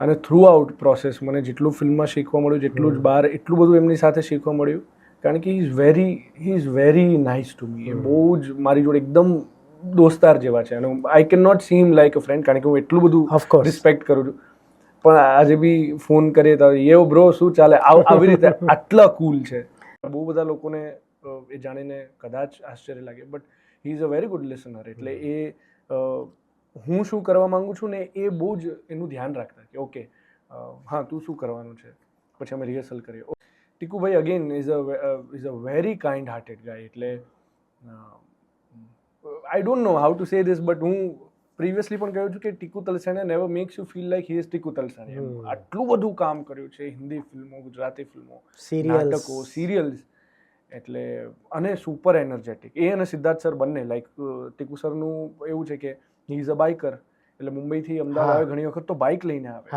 અને through out process મને જેટલું ફિલ્મમાં શીખવા મળ્યું જેટલું જ બહાર એટલું બધું એમની સાથે શીખવા મળ્યું. કારણ કે he is very he is very nice to me એ બહુ જ મારી જોડે એકદમ દોસ્તાર જેવા છે. અને I can not seem like a friend કારણ કે હું એટલું બધું ઓફકોર્સ. રિસ્પેક્ટ કરું છું. પણ આજે બી ફોન કરીએ તો એ બ્રો શું ચાલે? આવ- આવી રીતે આટલા કુલ છે. બહુ બધા લોકોને એ જાણીને કદાચ આશ્ચર્ય લાગે but he is a very good listener એટલે એ હું શું કરવા માંગુ છું ને એ બહુ જ એનું ધ્યાન રાખતા કે ઓકે હા તું શું કરવાનું છે? પછી અમે રિહર્સલ કરીએ. Tikubhai again is a is a very kind hearted guy એટલે I don't know how to say this but હું પ્રિવિયસલી પણ કહ્યું છું કે Tiku Talsania never makes you feel like he is Tiku Talsania. આટલું બધું કામ કર્યું છે હિન્દી ફિલ્મો ગુજરાતી ફિલ્મો નાટકો સિરિયલ્સ એટલે અને સુપર એનર્જેટિક એ અને સિદ્ધાર્થ સર બંને લાઈક ટીકુ સરનું એવું છે કે હી ઇઝ અ બાઇકર એટલે મુંબઈથી અમદાવાદ. આવે ઘણી વખત તો બાઇક લઈને આવે.